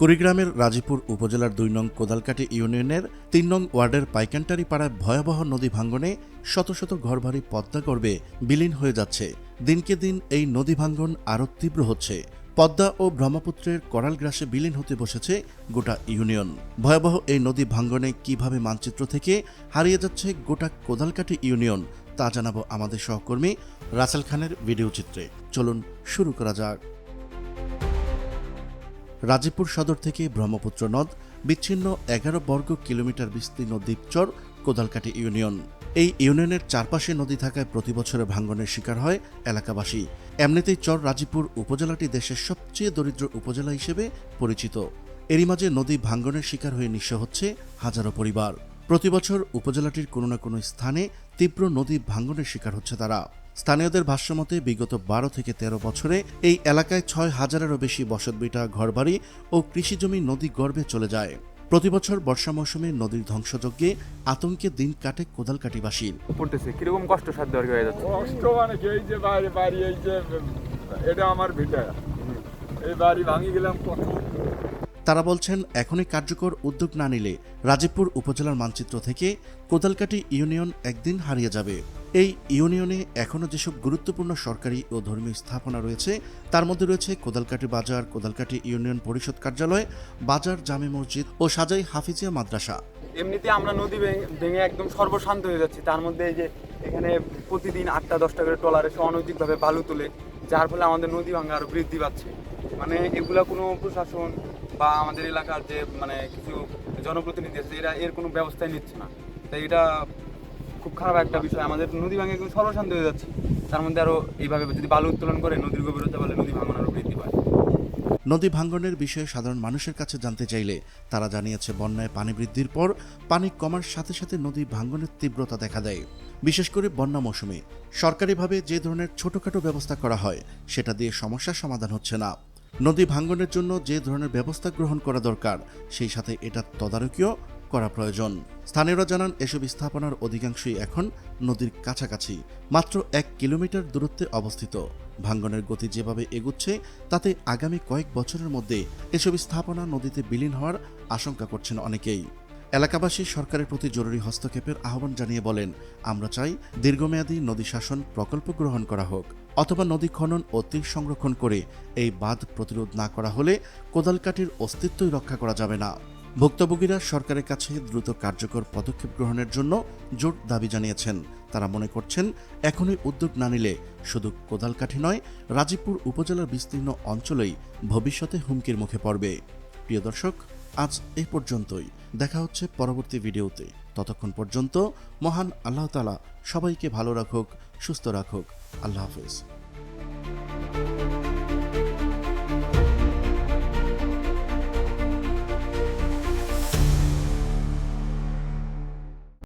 কুড়িগ্রামের রাজীপুর উপজেলার দুই নং কোদালকাটি ইউনিয়নের তিন নং ওয়ার্ডের পাইকান্টারি পাড়ায় ভয়াবহ নদী ভাঙ্গনে শত শত ঘরবাড়ি পদ্মা গর্বে বিলীন হয়ে যাচ্ছে। দিনকে দিন এই নদী ভাঙ্গন আরও তীব্র হচ্ছে। পদ্মা ও ব্রহ্মপুত্রের করাল গ্রাসে বিলীন হতে বসেছে গোটা ইউনিয়ন। ভয়াবহ এই নদী ভাঙ্গনে কীভাবে মানচিত্র থেকে হারিয়ে যাচ্ছে গোটা কোদালকাটি ইউনিয়ন, তা জানাব আমাদের সহকর্মী রাসেল খানের ভিডিও চিত্রে। চলুন শুরু করা যাক। রাজীপুর সদর থেকে ব্রহ্মপুত্র নদ, বিচ্ছিন্ন এগারো বর্গ কিলোমিটার বিস্তীর্ণ দ্বীপচর কোদালকাটি ইউনিয়ন। এই ইউনিয়নের চারপাশে নদী থাকায় প্রতি বছরে ভাঙ্গনের শিকার হয় এলাকাবাসী। এমনিতেই চর রাজীপুর উপজেলাটি দেশের সবচেয়ে দরিদ্র উপজেলা হিসেবে পরিচিত। এরই মাঝে নদী ভাঙ্গনের শিকার হয়ে নিঃস্ব হচ্ছে হাজারো পরিবার। প্রতি বছর উপজেলাটির কোনো না কোনো স্থানে তীব্র নদী ভাঙ্গনের শিকার হচ্ছে তারা। স্থানীয়দের ভাষ্যমতে বিগত বারো থেকে ১৩ বছরে এই এলাকায় ছয় হাজারেরও বেশি বসতবিটা ঘরবাড়ি ও কৃষিজমি নদী গর্ভে চলে যায়। প্রতি বছর বর্ষা মৌসুমে নদীর ধ্বংসযজ্ঞে আতঙ্কে দিন কাটে কোদালকাটিবাসীর পড়তেছে কীরকম কষ্ট সাধ্য আর হয়ে যাচ্ছে? কষ্ট মানে এই যে বাড়ি বাড়ি এই যে এটা আমার ভিটা। এই বাড়ি ভাঙি গেলাম কত তারা বলছেন এখনই কার্যকর উদ্যোগ না নিলে রাজীবপুর উপজেলার মানচিত্র থেকে কোদালকাটি ইউনিয়ন একদিন হারিয়ে যাবে। এই ইউনিয়নে এখনও যেসব গুরুত্বপূর্ণ সরকারি ও ধর্মীয় স্থাপনা রয়েছে, তার মধ্যে রয়েছে কোদালকাটি বাজার কোদালকাটি ইউনিয়ন পরিষদ কার্যালয়, বাজার, জামে মসজিদ ও সাজাই হাফিজিয়া মাদ্রাসা। এমনিতে আমরা নদী ভেঙে- একদম সর্বশান্ত হয়ে যাচ্ছি। তার মধ্যে এই যে এখানে প্রতিদিন আটটা, দশটা করে ট্রলার এসে অনৈতিকভাবে বালু তোলে, যার ফলে আমাদের নদী ভাঙা আরও বৃদ্ধি পাচ্ছে। মানে এগুলা কোনো প্রশাসন বা আমাদের এলাকার যে মানে কিছু জনপ্রতিনিধি আছে, এরা এর কোনো ব্যবস্থাই নিচ্ছে না। তাই এটা খুব খারাপ একটা বিষয়। আমাদের নদী ভাঙে একদম সর্বশান্ত হয়ে যাচ্ছে। তার মধ্যে আরও এইভাবে যদি বালু উত্তোলন করে, নদীর গভীরতা বলে নদী ভাঙন বৃদ্ধি পায়। নদী ভাঙ্গনের বিষয়ে সাধারণ মানুষের কাছে জানতে চাইলে তারা জানিয়েছে, বন্যায় পানি বৃদ্ধির পর পানি কমার সাথে সাথে নদী ভাঙ্গনের তীব্রতা দেখা দেয়। বিশেষ করে বন্যা মৌসুমে। সরকারিভাবে যে ধরনের ছোটখাটো ব্যবস্থা করা হয়, সেটা দিয়ে সমস্যার সমাধান হচ্ছে না। নদী ভাঙ্গনের জন্য যে ধরনের ব্যবস্থা গ্রহণ করা দরকার, সেই সাথে এটা তদারকিও করা প্রয়োজন। স্থানীয়রা জানান, এসব স্থাপনার অধিকাংশই এখন নদীর কাছাকাছি, মাত্র এক কিলোমিটার দূরত্বে অবস্থিত। ভাঙ্গনের গতি যেভাবে এগুচ্ছে, তাতে আগামী কয়েক বছরের মধ্যে এসব স্থাপনা নদীতে বিলীন হওয়ার আশঙ্কা করছেন অনেকেই। এলাকাবাসী সরকারের প্রতি জরুরি হস্তক্ষেপের আহ্বান জানিয়ে বলেন, আমরা চাই দীর্ঘমেয়াদী নদী শাসন প্রকল্প গ্রহণ করা হোক, অথবা নদী খনন ও তীর সংরক্ষণ করে এই বাঁধ প্রতিরোধ না করা হলে কোদালকাটির অস্তিত্বই রক্ষা করা যাবে না। ভুক্তভোগীরা সরকারের কাছে দ্রুত কার্যকর পদক্ষেপ গ্রহণের জন্য জোট দাবি জানিয়েছেন। তারা মনে করছেন, এখনই উদ্যোগ না নিলে শুধু কোদালকাঠি নয়, রাজীবপুর উপজেলার বিস্তীর্ণ অঞ্চলেই ভবিষ্যতে হুমকির মুখে পড়বে। প্রিয় দর্শক, আজ এ পর্যন্তই। দেখা হচ্ছে পরবর্তী ভিডিওতে। ততক্ষণ পর্যন্ত মহান আল্লাহ তালা সবাইকে ভালো রাখুক, সুস্থ রাখুক। আল্লাহ হাফেজ।